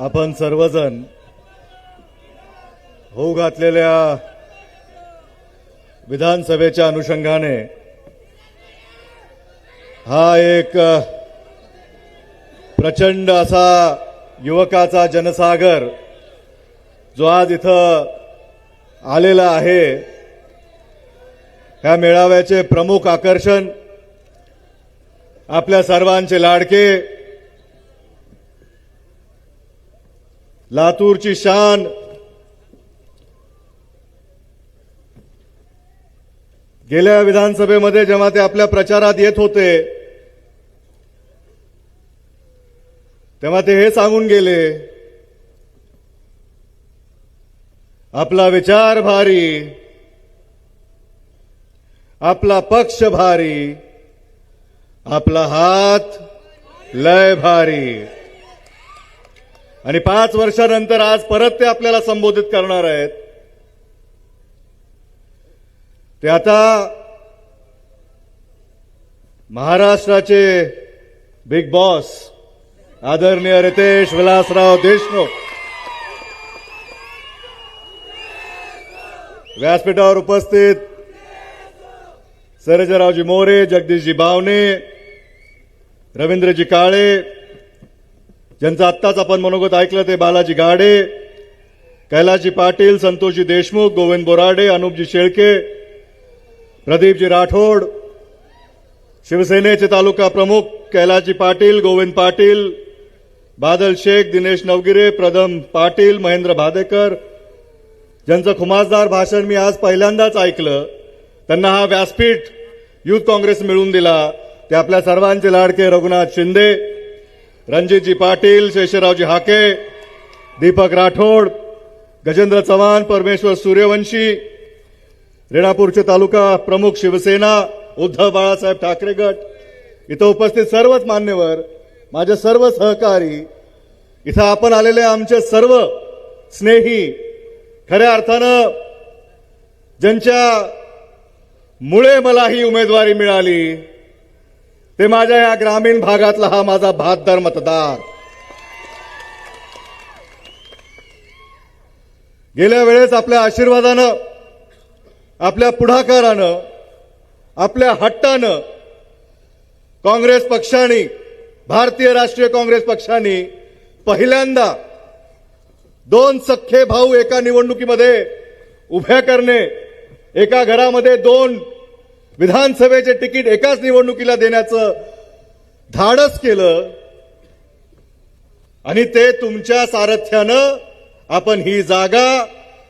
आपण सर्वजण होऊ घातलेल्या विधानसभेच्या अनुषंगाने हा एक प्रचंड असा युवकाचा जनसागर जो आज इथं आलेला आहे ह्या मेळाव्याचे प्रमुख आकर्षण आपल्या सर्वांचे लाडके लातूरची शान. गेल्या विधानसभेमध्ये जेव्हा ते आपल्या प्रचारात येत होते तेव्हा ते हे सांगून गेले आपला विचार भारी आपला पक्ष भारी आपला हात लय भारी. आणि पाच वर्षानंतर आज परत ते आपल्याला संबोधित करणार आहेत. ते आता महाराष्ट्राचे बिग बॉस आदरणीय रितेश विलासराव देशमुख. व्यासपीठावर उपस्थित सरजरावजी मोरे जगदीशजी बावणे रवींद्रजी काळे ज्यांचं आत्ताच आपण मनोगत ऐकलं ते बालाजी गाडे कैलासजी पाटील संतोषजी देशमुख गोविंद बोराडे अनुपजी शेळके प्रदीपजी राठोड शिवसेनेचे तालुका प्रमुख कैलासजी पाटील गोविंद पाटील बादल शेख दिनेश नवगिरे प्रदम पाटील महेंद्र भादेकर ज्यांचं खुमासदार भाषण मी आज पहिल्यांदाच ऐकलं त्यांना हा व्यासपीठ युथ काँग्रेस मिळवून दिला. ते आपल्या सर्वांचे लाडके रघुनाथ शिंदे. रणजितजी पाटील शेषरावजी हाके दीपक राठोड गजेंद्र चव्हाण परमेश्वर सूर्यवंशी रेणापूरचे तालुका प्रमुख शिवसेना उद्धव बाळासाहेब ठाकरे गट. इथं उपस्थित सर्वच मान्यवर माझे सर्व सहकारी इथं आपण आलेले आमचे सर्व स्नेही खऱ्या अर्थानं ज्यांच्या मुळे मला ही उमेदवारी मिळाली ते माझ्या या ग्रामीण भागातला हा माझा बहादर मतदार. गेल्या वेळेस आपल्या आशीर्वादानं आपल्या पुढाकारानं आपल्या हट्टानं काँग्रेस पक्षाने भारतीय राष्ट्रीय काँग्रेस पक्षाने पहिल्यांदा दोन सख्खे भाऊ एका निवडणुकीमध्ये उभ्या करणे एका घरामध्ये दोन विधानसभेचे तिकीट एकाच निवडणुकीला देण्याचं धाडस केलं आणि ते तुमच्या सारथ्यानं आपण ही जागा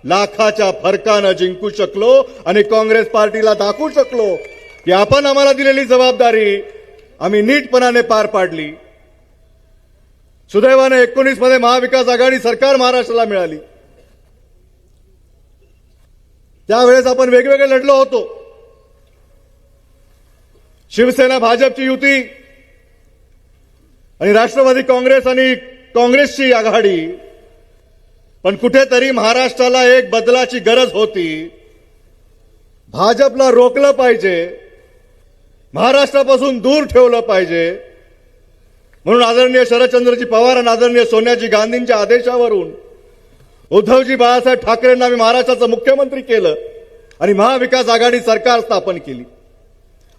लाखाच्या फरकानं जिंकू शकलो आणि काँग्रेस पार्टीला दाखवू शकलो की आपण आम्हाला दिलेली जबाबदारी आम्ही नीटपणाने पार पाडली. सुदैवाने एकोणीसमध्ये महाविकास आघाडी सरकार महाराष्ट्राला मिळाली. त्यावेळेस आपण वेगवेगळे लढलो होतो. शिवसेना भाजपची युती आणि राष्ट्रवादी काँग्रेस आणि काँग्रेसची आघाडी. पण कुठेतरी महाराष्ट्राला एक बदलाची गरज होती. भाजपला रोखलं पाहिजे. महाराष्ट्रापासून दूर ठेवलं पाहिजे. म्हणून आदरणीय शरदचंद्रजी पवार आणि आदरणीय सोनियाजी गांधींच्या आदेशावरून उद्धवजी बाळासाहेब ठाकरेंना मी महाराष्ट्राचं मुख्यमंत्री केलं आणि महाविकास आघाडी सरकार स्थापन केली.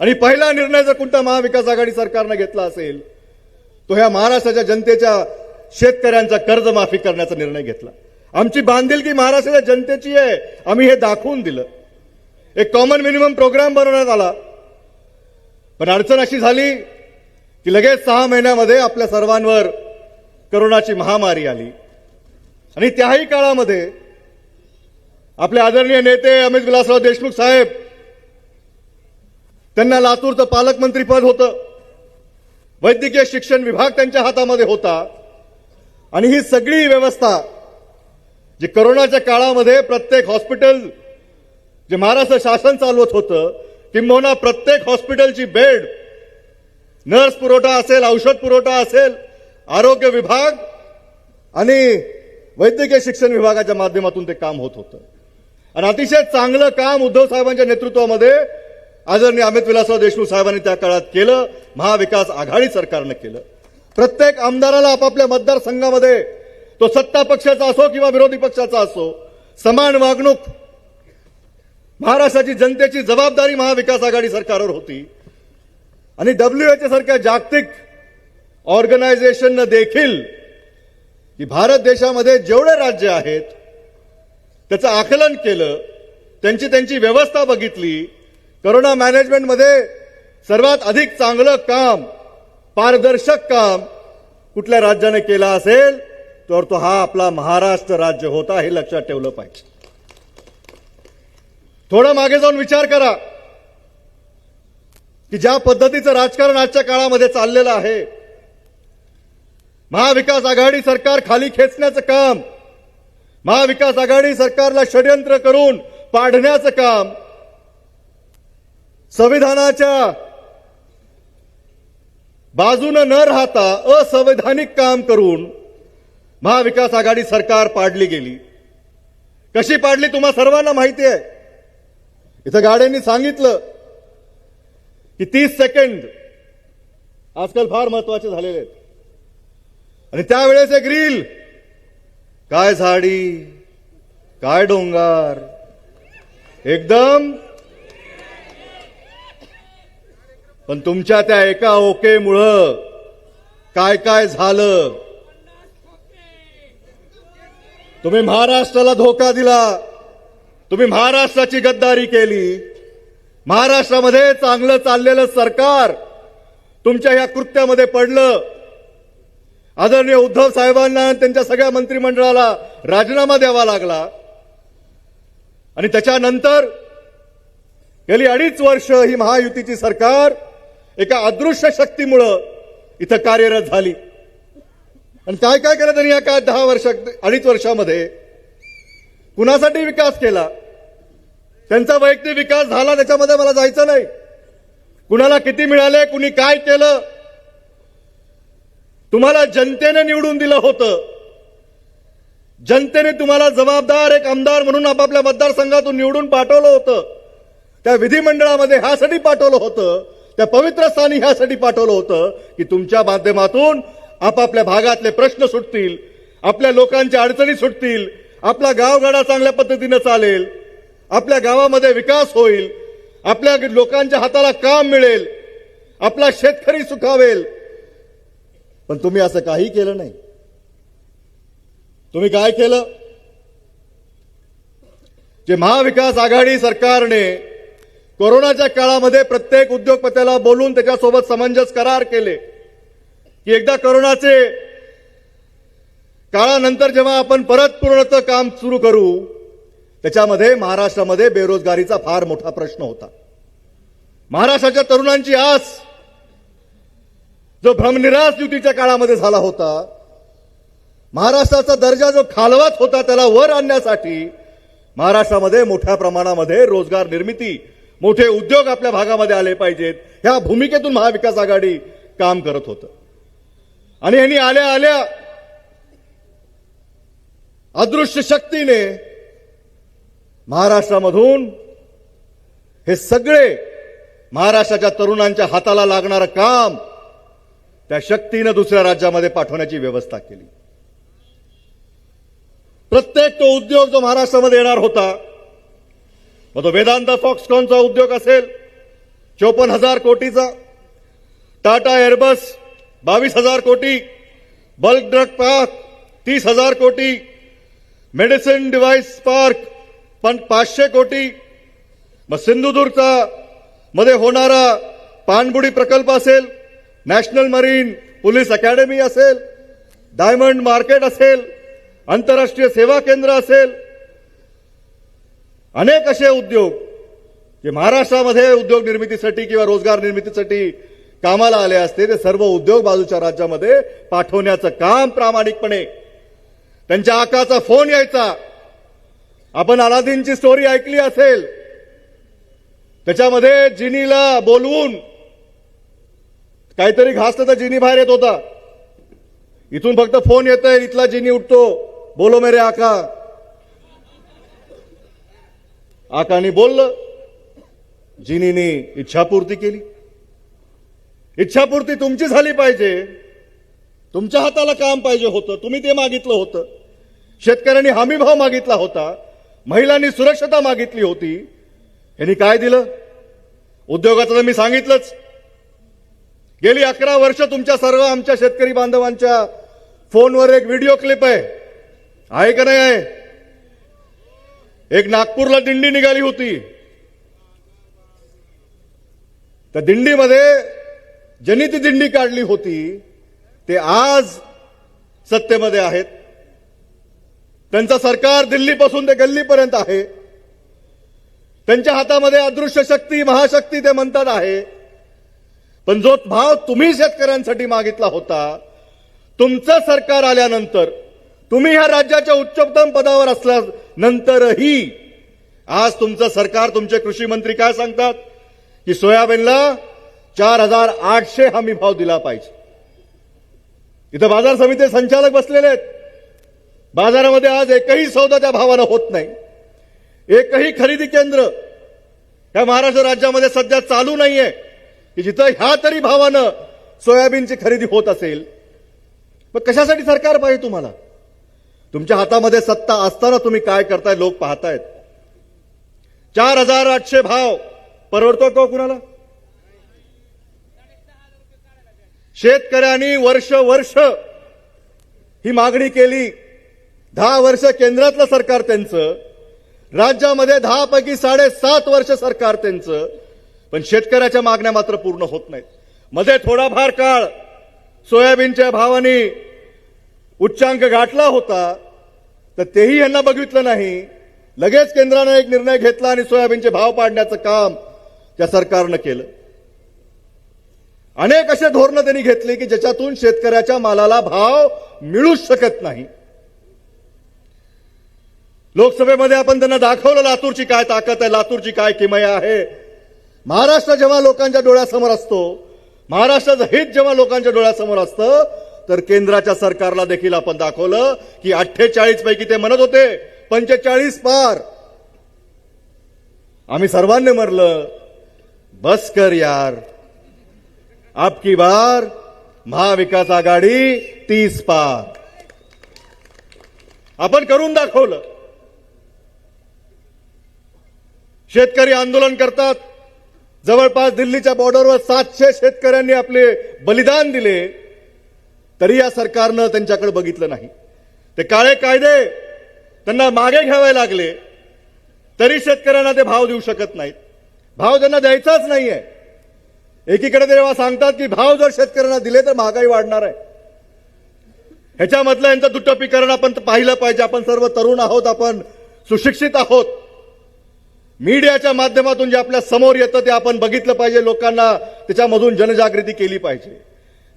आणि पहिला निर्णय जर कोणता महाविकास आघाडी सरकारनं घेतला असेल तो ह्या महाराष्ट्राच्या जनतेच्या शेतकऱ्यांचा कर्जमाफी करण्याचा निर्णय घेतला. आमची बांधिलकी महाराष्ट्राच्या जनतेची आहे. आम्ही हे दाखवून दिलं. एक कॉमन मिनिमम प्रोग्राम बनवण्यात आला. पण अडचण अशी झाली की लगेच सहा महिन्यामध्ये आपल्या सर्वांवर करोनाची महामारी आली. आणि त्याही काळामध्ये आपले आदरणीय नेते अमित विलासराव देशमुख साहेब त्यांना लातूरचं पालकमंत्री पद होतं. वैद्यकीय शिक्षण विभाग त्यांच्या हातामध्ये होता. आणि ही सगळी व्यवस्था जी करोनाच्या काळामध्ये प्रत्येक हॉस्पिटल जे महाराष्ट्र शासन चालवत होतं किंबहुना प्रत्येक हॉस्पिटलची बेड नर्स पुरवठा असेल औषध पुरवठा असेल आरोग्य विभाग आणि वैद्यकीय शिक्षण विभागाच्या माध्यमातून ते काम होत होतं. आणि अतिशय चांगलं काम उद्धव साहेबांच्या नेतृत्वामध्ये आदरणीय अमित विलासराव देशमुख साहेबांनी त्या काळात केलं महाविकास आघाडी सरकारनं केलं. प्रत्येक आमदाराला आपापल्या मतदारसंघामध्ये तो सत्ता पक्षाचा असो किंवा विरोधी पक्षाचा असो समान वागणूक महाराष्ट्राची जनतेची जबाबदारी महाविकास आघाडी सरकारवर होती. आणि डब्ल्यूएचओ सारख्या जागतिक ऑर्गनायझेशननं देखील की भारत देशामध्ये जेवढे राज्य आहेत त्याचं आकलन केलं त्यांची त्यांची व्यवस्था बघितली करोना मॅनेजमेंटमध्ये सर्वात अधिक चांगलं काम पारदर्शक काम कुठल्या राज्याने केलं असेल तर तो हा आपला महाराष्ट्र राज्य होता हे लक्षात ठेवलं पाहिजे. थोडं मागे जाऊन विचार करा की ज्या पद्धतीचं राजकारण आजच्या काळामध्ये चाललेलं आहे महाविकास आघाडी सरकार खाली खेचण्याचं काम महाविकास आघाडी सरकारला षडयंत्र करून पाडण्याचं काम संविधानाच्या बाजूनं न राहता असंवैधानिक काम करून महाविकास आघाडी सरकार पाडली गेली. कशी पाडली तुम्हा सर्वांना माहिती आहे. इथं गाड्यांनी सांगितलं की तीस सेकंड आजकाल फार महत्त्वाचे झालेले आहेत. आणि त्यावेळेस एक रील काय झाडी काय डोंगर एकदम पण तुमच्या त्या एका ओकेमुळं काय काय झालं? तुम्ही महाराष्ट्राला धोका दिला. तुम्ही महाराष्ट्राची गद्दारी केली. महाराष्ट्रामध्ये चांगलं चाललेलं सरकार तुमच्या या कृत्यामध्ये पडलं. आदरणीय उद्धव साहेबांना त्यांच्या सगळ्या मंत्रिमंडळाला राजीनामा द्यावा लागला. आणि त्याच्यानंतर गेली अडीच वर्ष ही महायुतीची सरकार एका अदृश्य शक्तीमुळं इथं कार्यरत झाली. आणि काय काय केलं त्यांनी या काय दहा वर्ष अडीच वर्षामध्ये कुणासाठी विकास केला? त्यांचा वैयक्तिक विकास झाला त्याच्यामध्ये मला जायचं नाही. कुणाला किती मिळाले कुणी काय केलं? तुम्हाला जनतेने निवडून दिलं होतं. जनतेने तुम्हाला जबाबदार एक आमदार म्हणून आपापल्या मतदारसंघातून निवडून पाठवलं होतं. त्या विधिमंडळामध्ये ह्यासाठी पाठवलं होतं. त्या पवित्र स्थानी ह्यासाठी पाठवलं होतं की तुमच्या माध्यमातून आपापल्या भागातले प्रश्न सुटतील आपल्या लोकांच्या अडचणी सुटतील आपला गावगाडा चांगल्या पद्धतीनं चालेल आपल्या गावामध्ये विकास होईल आपल्या लोकांच्या हाताला काम मिळेल आपला शेतकरी सुखावेल. पण तुम्ही असं काही केलं नाही. तुम्ही काय केलं? जे महाविकास आघाडी सरकारने कोरोनाच्या काळामध्ये प्रत्येक उद्योगपत्याला बोलून त्याच्यासोबत समंजस करार केले. की एकदा कोरोनाचे काळानंतर जेव्हा आपण परत पूर्णतः काम सुरू करू त्याच्यामध्ये महाराष्ट्रामध्ये बेरोजगारीचा फार मोठा प्रश्न होता. महाराष्ट्राच्या तरुणांची आस जो भ्रमनिरास युतीच्या काळामध्ये झाला होता महाराष्ट्राचा दर्जा जो खालवत होता त्याला वर आणण्यासाठी महाराष्ट्रामध्ये मोठ्या प्रमाणामध्ये रोजगार निर्मिती मोठे उद्योग आपल्या भागामध्ये आले पाहिजेत. ह्या भूमिकेतून महाविकास आघाडी काम करत होतं. आणि यांनी आल्या आल्या अदृश्य शक्तीने महाराष्ट्रामधून हे सगळे महाराष्ट्राच्या तरुणांच्या हाताला लागणारं काम त्या शक्तीनं दुसऱ्या राज्यामध्ये पाठवण्याची व्यवस्था केली. प्रत्येक तो उद्योग जो महाराष्ट्रामध्ये येणार होता मग तो वेदांत फॉक्सकॉनचा उद्योग असेल चोपन्न हजार कोटीचा टाटा एअरबस बावीस हजार कोटी बल्क ड्रग पार्क तीस हजार कोटी मेडिसिन डिव्हाइस पार्क पण पाचशे कोटी. मग सिंधुदुर्गचा मध्ये होणारा पाणबुडी प्रकल्प असेल नॅशनल मरीन पोलीस अकॅडमी असेल डायमंड मार्केट असेल आंतरराष्ट्रीय सेवा केंद्र असेल अनेक असे उद्योग जे महाराष्ट्रामध्ये उद्योग निर्मितीसाठी किंवा रोजगार निर्मितीसाठी कामाला आले असते ते सर्व उद्योग बाजूच्या राज्यामध्ये पाठवण्याचं काम प्रामाणिकपणे. त्यांच्या आकाचा फोन यायचा. आपण अलादीनची स्टोरी ऐकली असेल. त्याच्यामध्ये जिनीला बोलवून काहीतरी घासलं तर जिनी बाहेर येत होता. इथून फक्त फोन येतोय इथला जिनी उठतो. बोलो मेरे आका. आकाने बोललं जिनीने इच्छापूर्ती केली. इच्छापूर्ती तुमची झाली पाहिजे. तुमच्या हाताला काम पाहिजे होतं तुम्ही ते मागितलं होतं. शेतकऱ्यांनी हमीभाव मागितला होता महिलांनी सुरक्षता मागितली होती. यांनी काय दिलं? उद्योगाचं तर मी सांगितलंच. गेली अकरा वर्ष तुमच्या सर्व आमच्या शेतकरी बांधवांच्या फोनवर एक व्हिडिओ क्लिप आहे. आहे का नाही आहे? एक नागपूरला दिंडी निघाली होती. त्या दिंडीमध्ये ज्यांनी ती दिंडी काढली होती ते आज सत्तेमध्ये आहेत. त्यांचं सरकार दिल्लीपासून ते गल्लीपर्यंत आहे. त्यांच्या हातामध्ये अदृश्य शक्ती महाशक्ती ते म्हणतात आहे. पण जो भाव तुम्ही शेतकऱ्यांसाठी मागितला होता तुमचं सरकार आल्यानंतर तुम्ही ह्या राज्याच्या उच्चतम पदावर नंतरही आज तुमचं सरकार तुमचे कृषी मंत्री काय सांगतात? की सोयाबीनला चार हजार आठशे हमी भाव दिला पाहिजे. इथं बाजार समिती संचालक बसलेले आहेत. बाजारामध्ये आज एकही सौदा त्या भावानं होत नाही. एकही खरेदी केंद्र या महाराष्ट्र राज्यामध्ये सध्या चालू नाहीये. की जिथं ह्या तरी भावानं सोयाबीनची खरेदी होत असेल. मग कशासाठी सरकार पाहिजे तुम्हाला? तुमच्या हातामध्ये सत्ता असताना तुम्ही काय करताय? लोक पाहतायत. चार हजार आठशे भाव परवडतो का हो कुणाला? शेतकऱ्यांनी वर्ष वर्ष ही मागणी केली. दहा वर्ष केंद्रातलं सरकार त्यांचं. राज्यामध्ये दहा पैकी साडेसात वर्ष सरकार त्यांचं. पण शेतकऱ्याच्या मागण्या मात्र पूर्ण होत नाहीत. मध्ये थोडाफार काळ सोयाबीनच्या भावाने उच्चांक गाठला होता तर तेही यांना बघितलं नाही. लगेच केंद्रानं एक निर्णय घेतला आणि सोयाबीनचे भाव पाडण्याचं काम त्या सरकारनं केलं. अनेक असे धोरणं त्यांनी घेतली की ज्याच्यातून शेतकऱ्याच्या मालाला भाव मिळूच शकत नाही. लोकसभेमध्ये आपण त्यांना दाखवलं लातूरची काय ताकद आहे लातूरची काय किमया आहे. महाराष्ट्र जेव्हा लोकांच्या डोळ्यासमोर असतो महाराष्ट्राचं हित जेव्हा लोकांच्या डोळ्यासमोर असतं तर केंद्राच्या सरकारला देखील आपण दाखवलं की अठ्ठेचाळीस पैकी ते म्हणत होते पंचेचाळीस पार. आम्ही सर्वांनी म्हणलं बस कर यार. आपकी बार महाविकास आघाडी तीस पार. आपण करून दाखवलं. शेतकरी आंदोलन करतात. जवळपास दिल्लीच्या बॉर्डरवर सातशे शेतकऱ्यांनी आपले बलिदान दिले. तरी या सरकारनं त्यांच्याकडे बघितलं नाही. ते काळे कायदे त्यांना मागे घ्यावे लागले तरी शेतकऱ्यांना ते भाव देऊ शकत नाहीत. भाव त्यांना द्यायचाच नाहीये. एकीकडे तेव्हा सांगतात की भाव जर शेतकऱ्यांना दिले तर महागाई वाढणार आहे. ह्याच्यामधलं यांचं दुटप्पीकरण आपण पाहिलं पाहिजे. आपण सर्व तरुण आहोत आपण सुशिक्षित आहोत. मीडियाच्या माध्यमातून जे आपल्यासमोर येतं ते आपण बघितलं पाहिजे. लोकांना त्याच्यामधून जनजागृती केली पाहिजे.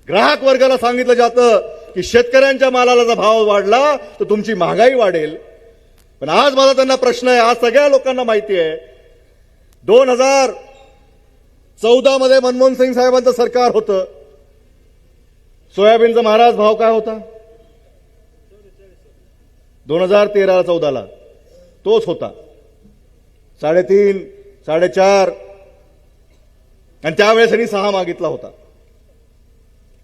ग्राहक वर्गाला सांगितलं जातं की शेतकऱ्यांच्या मालाला जर भाव वाढला तर तुमची महागाई वाढेल. पण आज माझा त्यांना प्रश्न आहे आज सगळ्या लोकांना माहिती आहे. दोन हजार चौदामध्ये मनमोहन सिंग साहेबांचं सरकार होतं. सोयाबीनचा महाराज भाव काय होता? दोन हजार तेरा चौदाला. तोच होता. साडेतीन साडेचार. आणि त्यावेळेस त्यांनी सहा मागितला होता.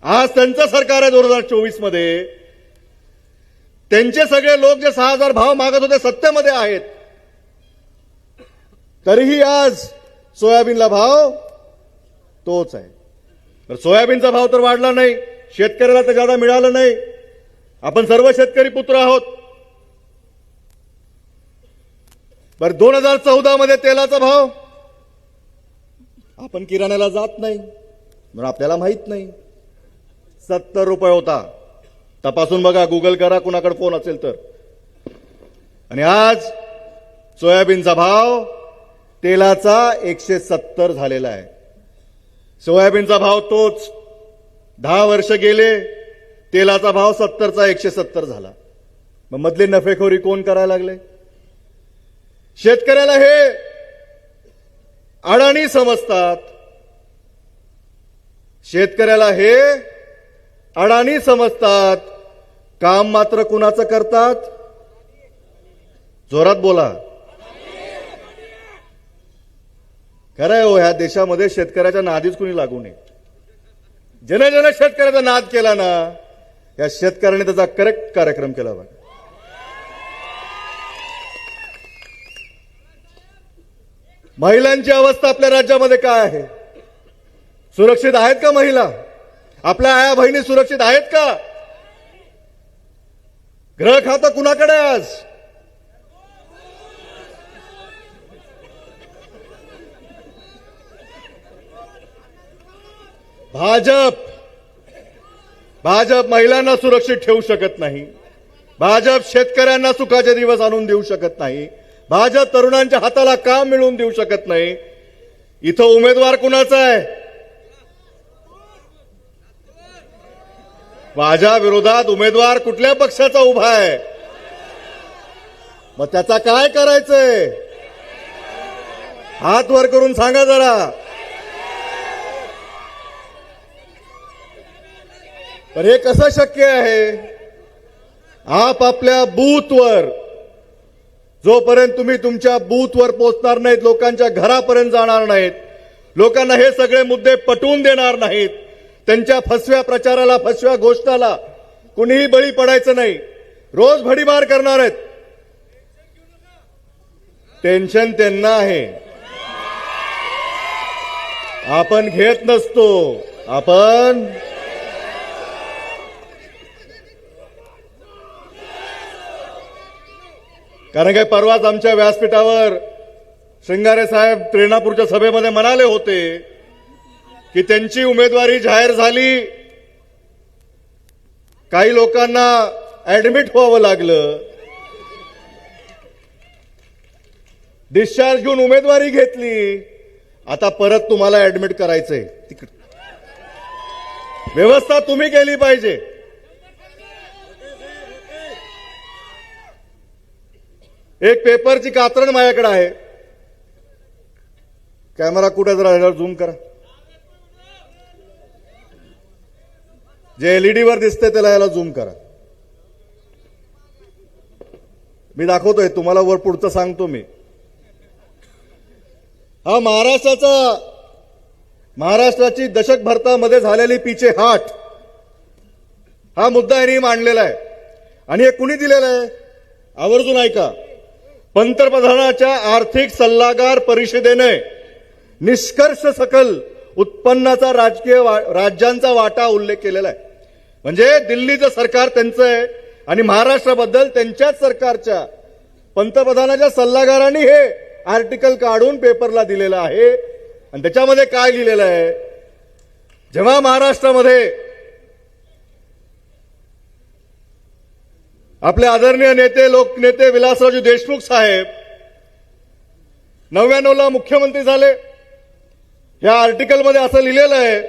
आज त्यांचं सरकार आहे दोन हजार चोवीसमध्ये. त्यांचे सगळे लोक जे सहा हजार भाव मागत होते सत्तेमध्ये आहेत. तरीही आज सोयाबीनला भाव तोच आहे. तर सोयाबीनचा भाव तर वाढला नाही शेतकऱ्याला तर जादा मिळालं नाही. आपण सर्व शेतकरी पुत्र आहोत. बर दोन हजार चौदा मध्ये तेलाचा भाव? आपण किराण्याला जात नाही. म्हणून आपल्याला माहीत नाही. सत्तर रुपये होता. तपासून बघा गुगल करा कुणाकडे फोन असेल तर. आणि आज सोयाबीनचा भाव तेलाचा एकशे सत्तर झालेला आहे. सोयाबीनचा भाव तोच. दहा वर्ष गेले तेलाचा भाव सत्तरचा एकशे सत्तर झाला. मग मधले नफेखोरी कोण करायला लागले? शेतकऱ्याला हे अडाणी समजतात. शेतकऱ्याला हे अडाणी समजतात. काम मात्र कुणाचं करतात? जोरात बोला. खरंय हो ह्या देशामध्ये शेतकऱ्याच्या नादीच कुणी लागू नये. ज्याने ज्याने शेतकऱ्याचा नाद केला ना या शेतकऱ्याने त्याचा करेक्ट कार्यक्रम केला पाहिजे महिलांची अवस्था आपल्या राज्यामध्ये काय आहे? सुरक्षित आहेत का महिला? आपल्या आया बहिणी सुरक्षित आहेत का? ग्रह खातं कुणाकडे आज? भाजप. भाजप महिलांना सुरक्षित ठेवू शकत नाही. भाजप शेतकऱ्यांना सुखाचे दिवस आणून देऊ शकत नाही. भाजप तरुणांच्या हाताला काम मिळवून देऊ शकत नाही. इथं उमेदवार कुणाचा आहे? माझ्या विरोधात उमेदवार कुठल्या पक्षाचा उभा आहे? मग त्याचा काय करायचंय? हात वर करून सांगा जरा. तर हे कसं शक्य आहे? आपापल्या बूथवर जोपर्यंत तुम्ही तुमच्या बूथवर पोहोचणार नाहीत लोकांच्या घरापर्यंत जाणार नाहीत लोकांना हे सगळे मुद्दे पटवून देणार नाहीत त्यांच्या फसव्या प्रचाराला फसव्या घोषणाला कुणीही बळी पडायचं नाही. रोज भडीमार करणार आहेत. टेन्शन त्यांना आहे. आपण घेत नसतो. आपण कारण काय परवाच आमच्या व्यासपीठावर श्रृंगारे साहेब त्रेणापूरच्या सभेमध्ये म्हणाले होते की त्यांची उमेदवारी जाहीर झाली. काही लोकांना ऍडमिट व्हावं लागलं. डिस्चार्ज घेऊन उमेदवारी घेतली. आता परत तुम्हाला ऍडमिट करायचंय. तिकड. व्यवस्था तुम्ही केली पाहिजे. एक पेपरची कात्रण माझ्याकडे आहे. कॅमेरा कुठे जरा झूम करा. जे एलईडी वर दिसते त्याला याला झूम करा. मी दाखवतोय तुम्हाला वर पुढचं सांगतो मी. हा महाराष्ट्राचा महाराष्ट्राची दशक भारतामध्ये झालेली पीचे हाट हा मुद्दा यांनी मांडलेला आहे. आणि हे कुणी दिलेलं आहे? आवर्जून ऐका. पंतप्रधानाच्या आर्थिक सल्लागार परिषदेने निष्कर्ष सकल उत्पन्नाचा राजकीय वा- राज्यांचा वाटा उल्लेख केलेला आहे. म्हणजे दिल्लीचं सरकार त्यांचं आहे आणि महाराष्ट्राबद्दल त्यांच्याच सरकारच्या पंतप्रधानाच्या सल्लागारांनी हे आर्टिकल काढून पेपरला दिलेलं आहे. आणि त्याच्यामध्ये काय लिहिलेलं आहे? जेव्हा महाराष्ट्रामध्ये आपले आदरणीय नेते लोकनेते विलासरावजी देशमुख साहेब नव्याण्णवला मुख्यमंत्री झाले. या आर्टिकलमध्ये असं लिहिलेलं आहे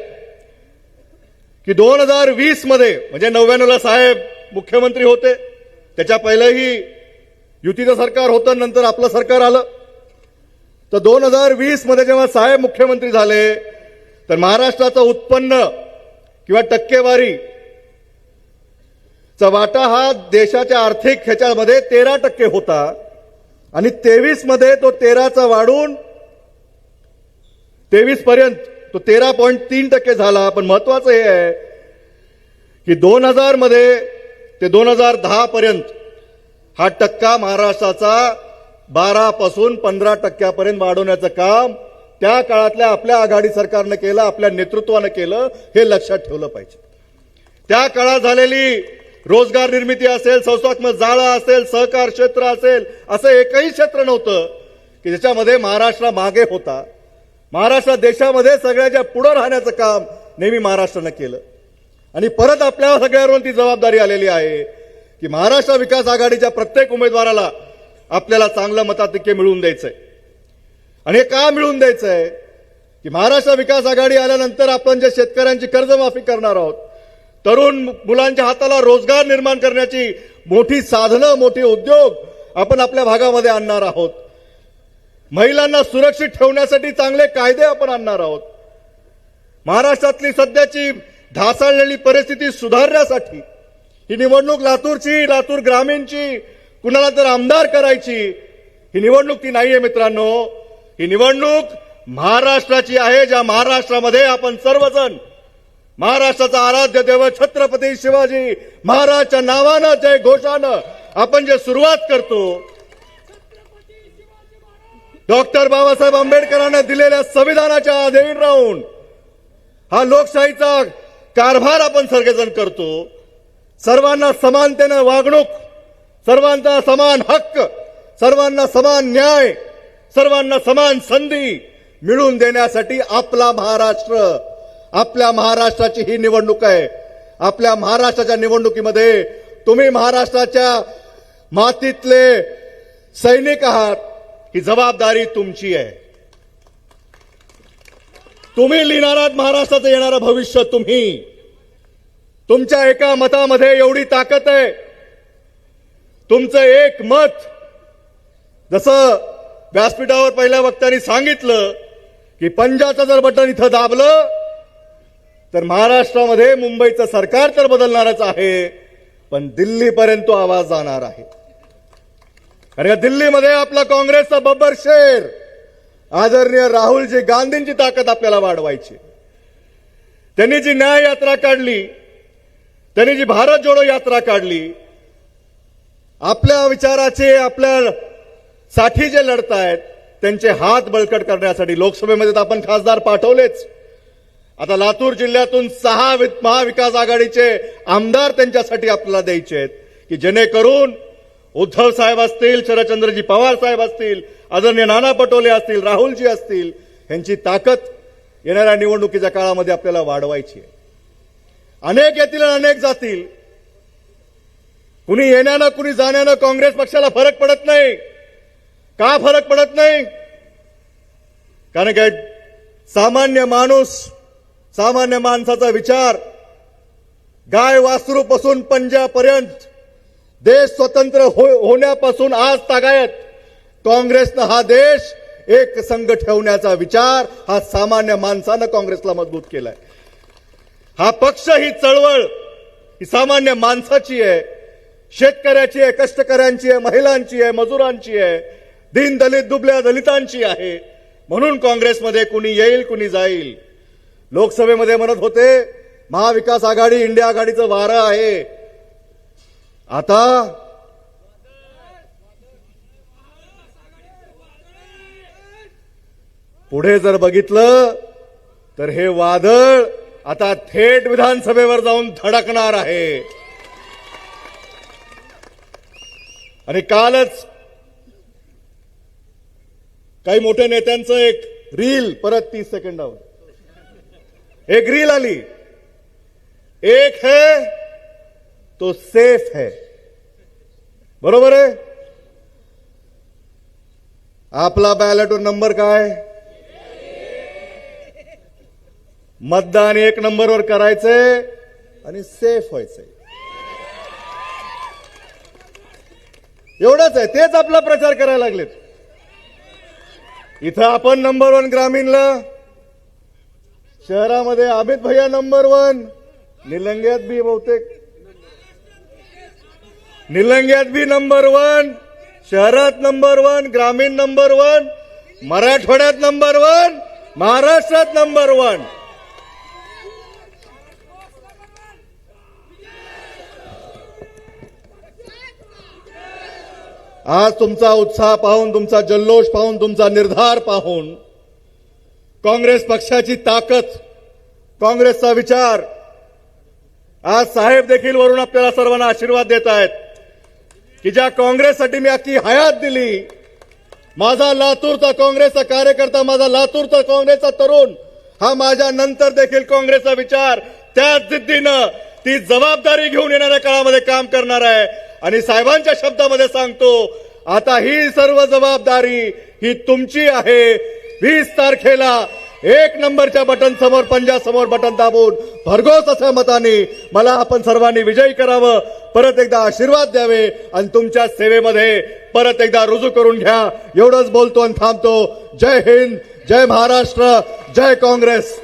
की दोन हजार वीसमध्ये म्हणजे नव्याण्णवला साहेब मुख्यमंत्री होते त्याच्या पहिलंही युतीचं सरकार होतं नंतर आपलं सरकार आलं. तर दोन हजार वीसमध्ये जेव्हा साहेब मुख्यमंत्री झाले तर महाराष्ट्राचं उत्पन्न किंवा टक्केवारी चा वाटा हा देशाच्या आर्थिक ह्याच्यामध्ये तेरा टक्के होता. आणि तेवीसमध्ये तो तेराचा वाढून तेवीस पर्यंत तो तेरा पॉईंट तीन टक्के झाला पण महत्वाचं हे आहे की दोन हजारमध्ये ते दोन हजार दहा पर्यंत हा टक्का महाराष्ट्राचा बारा पासून पंधरा टक्क्यापर्यंत वाढवण्याचं काम त्या काळातल्या आपल्या आघाडी सरकारनं केलं आपल्या नेतृत्वानं केलं हे लक्षात ठेवलं पाहिजे. त्या काळात झालेली रोजगार निर्मिती असेल संस्थात्मक जाळं असेल सहकार क्षेत्र असेल असं एकही क्षेत्र नव्हतं की ज्याच्यामध्ये महाराष्ट्र मागे होता. महाराष्ट्र देशामध्ये सगळ्याच्या पुढं राहण्याचं काम नेहमी महाराष्ट्रानं केलं. आणि परत आपल्या सगळ्यांवर ती जबाबदारी आलेली आहे की महाराष्ट्र विकास आघाडीच्या प्रत्येक उमेदवाराला आपल्याला चांगलं मताधिक्य मिळवून आहे आणि हे का मिळवून आहे की महाराष्ट्र विकास आघाडी आल्यानंतर आपण जे शेतकऱ्यांची कर्जमाफी करणार आहोत तरुण मुलांच्या हाताला रोजगार निर्माण करण्याची मोठी साधनं मोठी उद्योग आपण आपल्या भागामध्ये आणणार आहोत. महिलांना सुरक्षित ठेवण्यासाठी चांगले कायदे आपण आणणार आहोत. महाराष्ट्रातली सध्याची ढासळलेली परिस्थिती सुधारण्यासाठी ही निवडणूक लातूरची लातूर ग्रामीणची कुणाला तर आमदार करायची ही निवडणूक ती नाहीये मित्रांनो. ही निवडणूक महाराष्ट्राची आहे ज्या महाराष्ट्रामध्ये आपण सर्वजण महाराष्ट्राचा आराध्य देव छत्रपती शिवाजी महाराजच्या नावानं जय घोषानं आपण जे सुरुवात करतो डॉक्टर बाबासाहेब आंबेडकरांना दिलेल्या संविधानाच्या अधीन राहून हा लोकशाहीचा कारभार आपण सर्वजण करतो. सर्वांना समानतेनं वागणूक सर्वांचा समान हक्क सर्वांना समान न्याय सर्वांना समान संधी मिळवून देण्यासाठी आपला महाराष्ट्र आपल्या महाराष्ट्राची ही निवडणूक आहे. आपल्या महाराष्ट्राच्या निवडणुकीमध्ये तुम्ही महाराष्ट्राच्या मातीतले सैनिक आहात. ही जबाबदारी तुमची आहे. तुम्ही लिहिणार आहात महाराष्ट्राचं येणारं भविष्य तुम्ही. तुमच्या एका मतामध्ये एवढी ताकद आहे. तुमचं एक मत जसं व्यासपीठावर पहिल्या वक्त्याने सांगितलं की पंजाचं जर बटन इथं दाबलं तर महाराष्ट्रामध्ये मुंबईचं सरकार तर बदलणारच आहे पण दिल्लीपर्यंत आवाज जाणार आहे. कारण का दिल्लीमध्ये आपला काँग्रेसचा बब्बर शेर. आदरणीय राहुलजी गांधींची ताकद आपल्याला वाढवायची. त्यांनी जी न्याय यात्रा काढली त्यांनी जी भारत जोडो यात्रा काढली आपल्या विचाराचे आपल्या साठी जे लढतायत त्यांचे हात बळकट करण्यासाठी लोकसभेमध्ये तर आपण खासदार पाठवलेच. आता लातूर जिल्ह्यातून सहा महाविकास आघाडीचे आमदार त्यांच्यासाठी आपल्याला द्यायचे आहेत की जेणेकरून उद्धव साहेब असतील शरदचंद्रजी पवार साहेब असतील आदरणीय नाना पटोले असतील राहुलजी असतील यांची ताकद येणाऱ्या निवडणुकीच्या काळामध्ये आपल्याला वाढवायची आहे. अनेक येतील आणि अनेक जातील. कुणी येण्यानं कुणी जाण्यानं काँग्रेस पक्षाला फरक पडत नाही. का फरक पडत नाही? कारण काय सामान्य माणूस सामान्य माणसाचा विचार गाय वासरूपासून पंजापर्यंत देश स्वतंत्र हो- होण्यापासून आज तागायत. काँग्रेसनं हा देश एक संघ ठेवण्याचा विचार हा सामान्य माणसानं काँग्रेसला मजबूत केलाय. हा पक्ष ही चळवळ ही सामान्य माणसाची आहे शेतकऱ्याची आहे कष्टकऱ्यांची आहे महिलांची आहे मजुरांची आहे दीन दलित दुबल्या दलितांची आहे. म्हणून काँग्रेसमध्ये कुणी येईल कुणी जाईल. लोकसभेमध्ये म्हणत होते महाविकास आघाडी इंडिया आघाडीचं वारं आहे. आता पुढे जर बघितलं तर हे वादळ आता थेट विधानसभेवर जाऊन धडकणार आहे. आणि कालच काही मोठ्या नेत्यांचं एक रील परत तीस सेकंदावर. एक रील आली. एक है तो सेफ है। बरोबर आहे आपला बॅलेटवर नंबर काय मतदान एक नंबरवर करायचंय आणि सेफ व्हायचंय. एवढंच आहे. तेच आपला प्रचार करायला लागलेत. इथं आपण नंबर वन ग्रामीणला शहरामध्ये अमित भैया नंबर वन निलंग्यात बी बहुतेक. निलंग्यात बी नंबर वन शहरात नंबर वन ग्रामीण नंबर वन मराठवाड्यात नंबर वन महाराष्ट्रात नंबर वन आज तुमचा उत्साह पाहून तुमचा जल्लोष पाहून तुमचा निर्धार पाहून काँग्रेस पक्षाची ताकद काँग्रेसचा विचार. आज साहेब देखील वरून आपल्याला सर्वांना आशीर्वाद देत आहेत. की ज्या काँग्रेससाठी मी अख्खी हयात दिली माझा लातूरचा काँग्रेसचा कार्यकर्ता माझा लातूरचा काँग्रेसचा तरुण हा माझ्या नंतर देखील काँग्रेसचा विचार त्याच जिद्दीनं ती जबाबदारी घेऊन येणाऱ्या काळामध्ये काम करणार आहे. आणि साहेबांच्या शब्दामध्ये सांगतो आता ही सर्व जबाबदारी ही तुमची आहे. वीस तारखेला एक नंबरच्या बटन समोर पंजा समोर बटन दाबून भरघोस अशा मताने मला आपण सर्वांनी विजयी करावं. परत एकदा आशीर्वाद द्यावे आणि तुमच्या सेवेमध्ये परत एकदा रुजू करून घ्या. एवढंच बोलतो आणि थांबतो. जय हिंद जय महाराष्ट्र जय काँग्रेस.